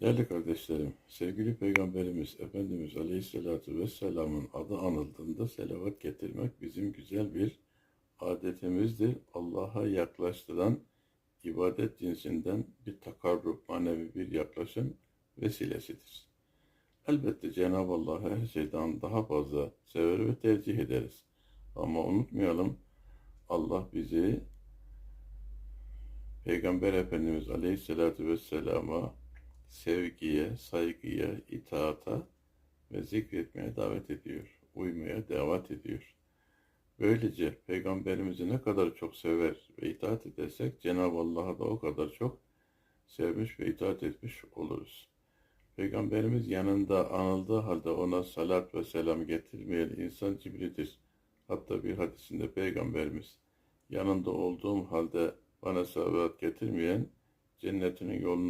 Değerli kardeşlerim, sevgili Peygamberimiz Efendimiz Aleyhisselatü Vesselam'ın adı anıldığında selavat getirmek bizim güzel bir adetimizdir. Allah'a yaklaştıran ibadet cinsinden bir takarrub, manevi bir yaklaşım vesilesidir. Elbette Cenab-ı Allah'ı her şeyden daha fazla sever ve tercih ederiz. Ama unutmayalım Allah bizi Peygamber Efendimiz Aleyhisselatü Vesselam'a sevgiye, saygıya, itaata ve zikretmeye davet ediyor. Uymaya davet ediyor. Böylece Peygamberimizi ne kadar çok sever ve itaat edersek Cenab-ı Allah'a da o kadar çok sevmiş ve itaat etmiş oluruz. Peygamberimiz yanında anıldığı halde ona salat ve selam getirmeyen insan cibridir. Hatta bir hadisinde Peygamberimiz yanında olduğum halde bana salavat getirmeyen cennetinin yolunu